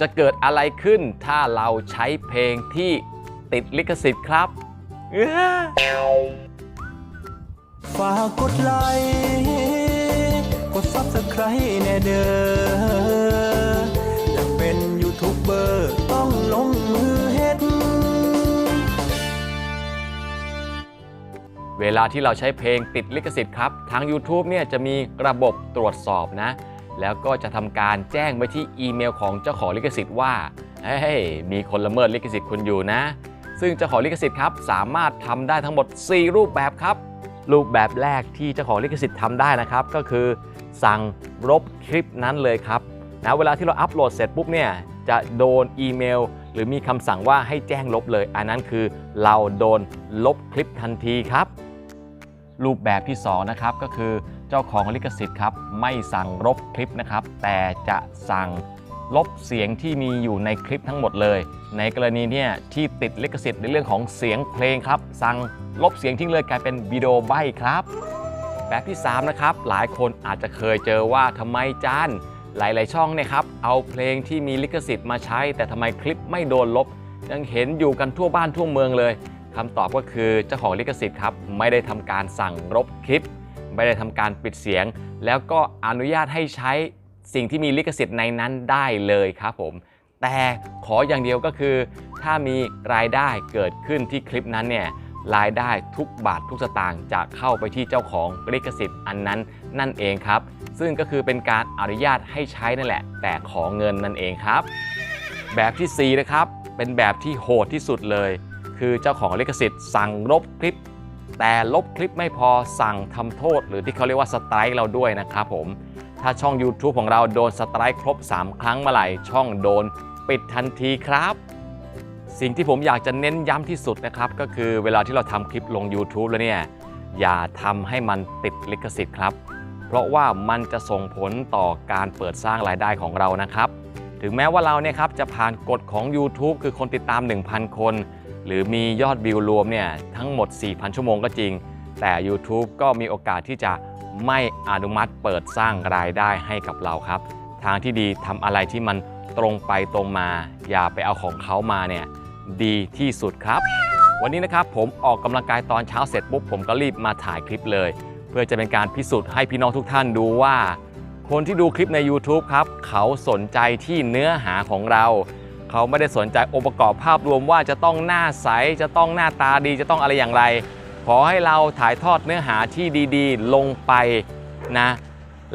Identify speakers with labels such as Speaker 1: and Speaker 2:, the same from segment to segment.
Speaker 1: จะเกิดอะไรขึ้นถ้าเราใช้เพลงที่ติดลิขสิทธิ์ครับ
Speaker 2: ฝากกดไลค์กดซับสไครต์แน่เด้ออยากเป็นยูทูบเบอร์ต้องลงมือเฮ็ด
Speaker 1: เวลาที่เราใช้เพลงติดลิขสิทธิ์ครับ ทาง YouTube เนี่ยจะมีระบบตรวจสอบนะ แล้วก็จะทำการแจ้งไปที่อีเมลของเจ้าของลิขสิทธิ์ว่าเฮ้ยมีคนละเมิดลิขสิทธิ์คุณอยู่นะ ซึ่งเจ้าของลิขสิทธิ์ครับสามารถทำได้ทั้งหมด 4 รูปแบบครับ รูปแบบแรกที่เจ้าของลิขสิทธิ์ทำได้นะครับ ก็คือสั่งลบคลิปนั้นเลยครับนะเวลาที่เราอัปโหลดเสร็จปุ๊บเนี่ยจะโดนอีเมล หรือมีคำสั่งว่าให้แจ้งลบเลย อันนั้นคือเราโดนลบคลิปทันทีครับ รูปแบบที่2นะครับก็คือ เจ้าของลิขสิทธิ์ครับไม่สั่งลบคลิปนะครับ แต่จะสั่งลบเสียงที่มีอยู่ในคลิปทั้งหมดเลย ในกรณีเนี่ยที่ติดลิขสิทธิ์ในเรื่องของเสียงเพลงครับ สั่งลบเสียงทิ้งเลยกลายเป็นวิดีโอใบครับ แบบที่ 3 นะครับ หลายคนอาจจะเคยเจอว่าทำไมจานหลาย ๆ ช่องเนี่ยครับเอาเพลงที่มีลิขสิทธิ์มาใช้ แต่ทำไมคลิปไม่โดนลบ ยังเห็นอยู่กันทั่วบ้านทั่วเมืองเลยคำตอบก็คือเจ้าของลิขสิทธิ์ครับไม่ได้ทำการสั่งลบคลิป ไม่ได้ทำการปิดเสียง แล้วก็อนุญาตให้ใช้สิ่งที่มีลิขสิทธิ์ในนั้นได้เลยครับผม แต่ขออย่างเดียวก็คือ ถ้ามีรายได้เกิดขึ้นที่คลิปนั้นเนี่ยรายได้ทุกบาททุกสตางค์จะเข้าไปที่เจ้าของลิขสิทธิ์อันนั้นนั่นเองครับ ซึ่งก็คือเป็นการอนุญาตให้ใช้นั่นแหละ แต่ขอเงินนั่นเองครับ แบบที่ 4 นะครับ เป็นแบบที่โหดที่สุดเลย คือเจ้าของลิขสิทธิ์สั่งลบคลิป แต่ลบคลิปไม่พอสั่งทำโทษ หรือที่เขาเรียกว่าสไตร์เราด้วยนะครับผม ถ้าช่อง YouTube ของเราโดนสไตร์ครบ 3 ครั้งเมื่อไหร่ช่องโดนปิดทันทีครับ สิ่งที่ผมอยากจะเน้นย้ำที่สุดนะครับ ก็คือเวลาที่เราทำคลิปลง YouTube แล้วเนี่ย อย่าทำให้มันติดลิขสิทธิ์ครับ เพราะว่ามันจะส่งผลต่อการเปิดสร้างรายได้ของเรานะครับ ถึงแม้ว่าเราเนี่ยครับจะผ่านกฎของ YouTube คือคนติดตาม 1,000 คน หรือมียอดวิวรวมเนี่ยทั้งหมด 4,000 ชั่วโมงก็จริง แต่ YouTube ก็มีโอกาสที่จะไม่อนุมัติเปิดสร้างรายได้ให้กับเราครับ ทางที่ดีทำอะไรที่มันตรงไปตรงมา อย่าไปเอาของเขามาเนี่ยดีที่สุดครับ วันนี้นะครับผมออกกำลังกายตอนเช้าเสร็จปุ๊บผมก็รีบมาถ่ายคลิปเลย เพื่อจะเป็นการพิสูจน์ให้พี่น้องทุกท่านดูว่า คนที่ดูคลิปใน YouTube ครับ เขาสนใจที่เนื้อหาของเรา เขาไม่ได้สนใจองค์ประกอบภาพรวมว่าจะต้องหน้าใส จะต้องหน้าตาดีจะต้องอะไรอย่างไร ขอให้เราถ่ายทอดเนื้อหาที่ดีๆ ลงไปนะ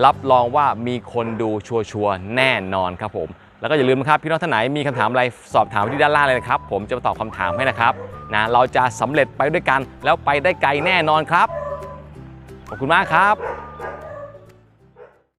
Speaker 1: รับรองว่ามีคนดูชัวร์ๆแน่นอนครับผม แล้วก็อย่าลืมนะครับพี่น้องท่านไหนมีคำถามอะไรสอบถามที่ด้านล่างเลยนะครับ ผมจะตอบคำถามให้นะครับนะเราจะสำเร็จไปด้วยกันแล้วไปได้ไกลแน่นอนครับ ขอบคุณมากครับ